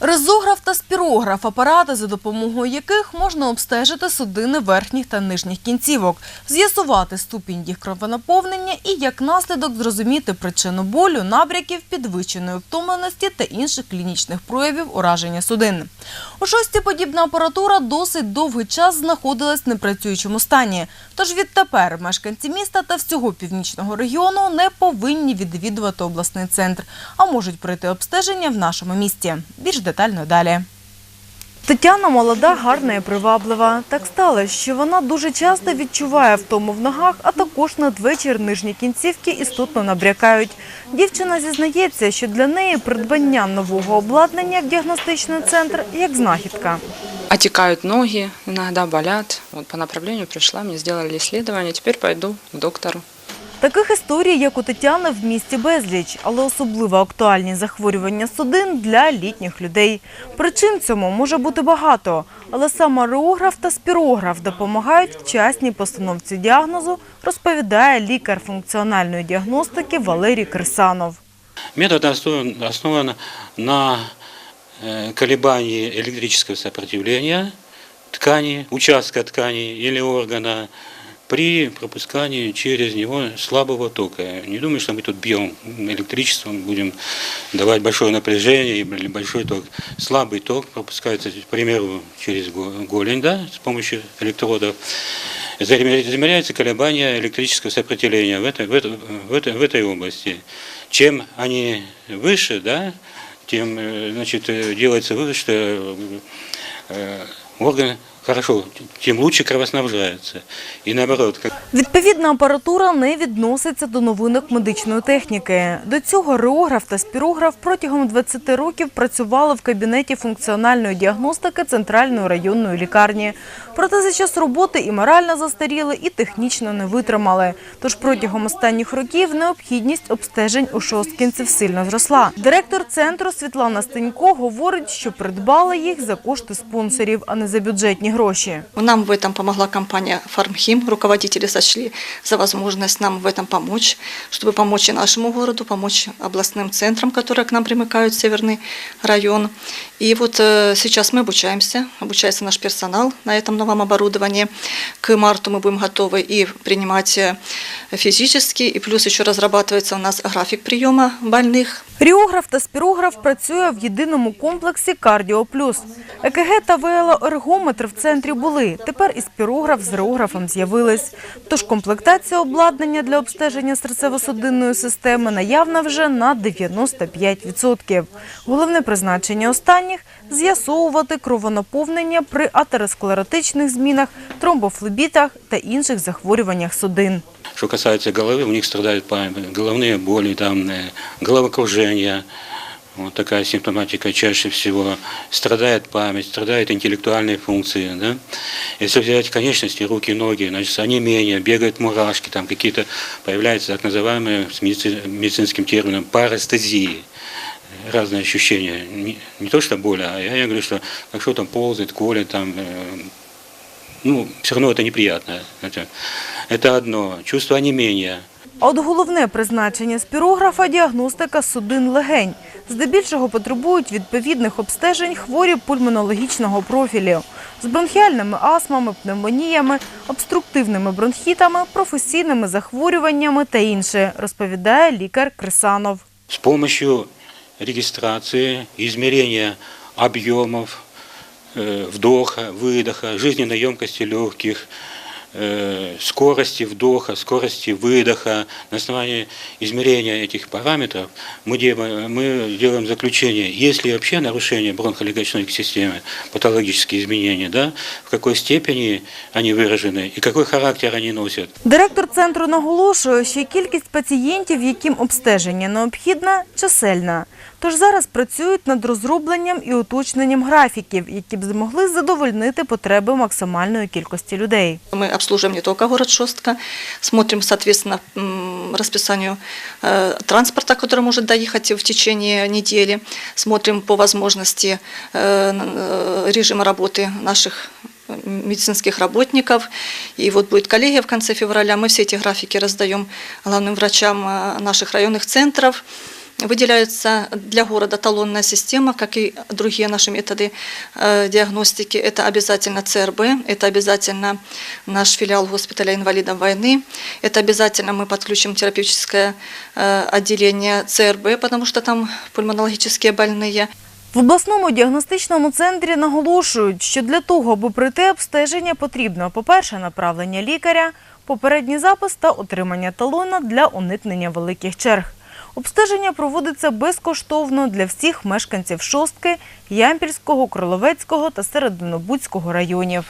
Резограф та спірограф – апарати, за допомогою яких можна обстежити судини верхніх та нижніх кінцівок, з'ясувати ступінь їх кровонаповнення і, як наслідок, зрозуміти причину болю, набряків, підвищеної втомленості та інших клінічних проявів ураження судин. У шості подібна апаратура досить довгий час знаходилась в непрацюючому стані. Тож відтепер мешканці міста та всього північного регіону не повинні відвідувати обласний центр, а можуть пройти обстеження в нашому місті. Більш детально далі. Тетяна молода, гарна і приваблива. Так сталося, що вона дуже часто відчуває втому в ногах, а також надвечір нижні кінцівки істотно набрякають. Дівчина зізнається, що для неї придбання нового обладнання в діагностичний центр як знахідка. Отекают ноги, иногда болят. Вот по направлению пришла, мне сделали исследование, теперь пойду к доктору. Таких історій, як у Тетяни, в місті безліч, але особливо актуальні захворювання судин для літніх людей. Причин цьому може бути багато, але саме ареограф та спірограф допомагають вчасній постановці діагнозу, розповідає лікар функціональної діагностики Валерій Кирсанов. Метод основан, на э, колебании электрического сопротивления ткани, участка ткани или органа при пропускании через него слабого тока. Не думаю, что мы тут бьем электричеством, будем давать большое напряжение или большой ток. Слабый ток пропускается, к примеру, через го- голень, да, с помощью электродов. Замеря- Замеряется колебание электрического сопротивления в этой, в этой, в этой, в этой области. Чем они выше, да, тем э, значит, э, делается вывод, что э, орган хорошо, тем лучше кровоснабжается. И наоборот, Відповідна апаратура не відноситься до новинок медичної техніки. До цього реограф та спірограф протягом 20 років працювали в кабінеті функціональної діагностики Центральної районної лікарні. Проте за час роботи і морально застаріли, і технічно не витримали. Тож протягом останніх років необхідність обстежень у шосткінців сильно зросла. Директор центру Світлана Стенько говорить, що придбали їх за кошти спонсорів, а не за бюджетні гроші. Нам в этом помогла компания «Фармхим». Руководители сочли за возможность нам в этом помочь, чтобы помочь и нашему городу, помочь областным центрам, которые к нам примыкают, Северный район. И вот э, сейчас мы обучаемся, обучается наш персонал на этом новом оборудовании. К марту мы будем готовы и принимать э, физически, и плюс еще разрабатывается у нас график приема больных. Ріограф та спірограф працює в єдиному комплексі «Кардіо Плюс». ЕКГ та велоергометр в центрі були. Тепер і спірограф з реографом з'явились. Тож комплектація обладнання для обстеження серцево-судинної системи наявна вже на 95%. Головне призначення останніх – з'ясовувати кровонаповнення при атеросклеротичних змінах, тромбофлебітах та інших захворюваннях судин. Что касается головы, у них страдают память, головные боли, там, э, Головокружение. Вот такая симптоматика чаще всего. Страдает память, страдают интеллектуальные функции. Да? Если взять конечности, руки, ноги, значит, онемение, бегают мурашки, там какие-то появляются так называемые с медици- медицинским термином парестезии. Разные ощущения. Не, не то, что боль, а я, я говорю, что как что там ползает, колет, там, э, ну, все равно это неприятно. Это, это одно. Чувство онемения. А от головне призначення спірографа – діагностика судин легень. Здебільшого потребують відповідних обстежень хворі пульмонологічного профілю з бронхіальними астмами, пневмоніями, обструктивними бронхітами, професійними захворюваннями та інше, розповідає лікар Крисанов. С помощью регистрации, измерения объемов э, вдоха, выдоха, жизненной емкости легких, э, скорости вдоха, скорости выдоха. На основании измерения этих параметров мы делаем, мы делаем заключение, есть ли вообще нарушение бронхолегочной системы, патологические изменения, да, в какой степени они выражены и какой характер они носят. Директор центру наголошує, що кількість пацієнтів, яким обстеження необхідне, чисельна. Тож зараз працюють над розробленням і уточненням графіків, які б змогли задовольнити потреби максимальної кількості людей. Мы обслуживаем не только город Шостка, смотрим, соответственно, м, расписанию э, транспорта, который может доехать в течение недели, смотрим по возможности э, н- э, режима работы наших медицинских работников. И вот будет коллегия в конце февраля. Мы все эти графики раздаем главным врачам э, наших районных центров. Выделяется для города талонная система, как и другие наши методы э, диагностики. Это обязательно ЦРБ, это обязательно наш филиал госпиталя инвалидов войны, это обязательно мы подключим терапевтическое э, отделение ЦРБ, потому что там пульмонологические больные. В обласному діагностичному центрі наголошують, що для того, аби пройти обстеження, потрібно, по-перше, направлення лікаря, попередній запис та отримання талона для уникнення великих черг. Обстеження проводиться безкоштовно для всіх мешканців Шостки, Ямпільського, Кроловецького та Серединобудського районів.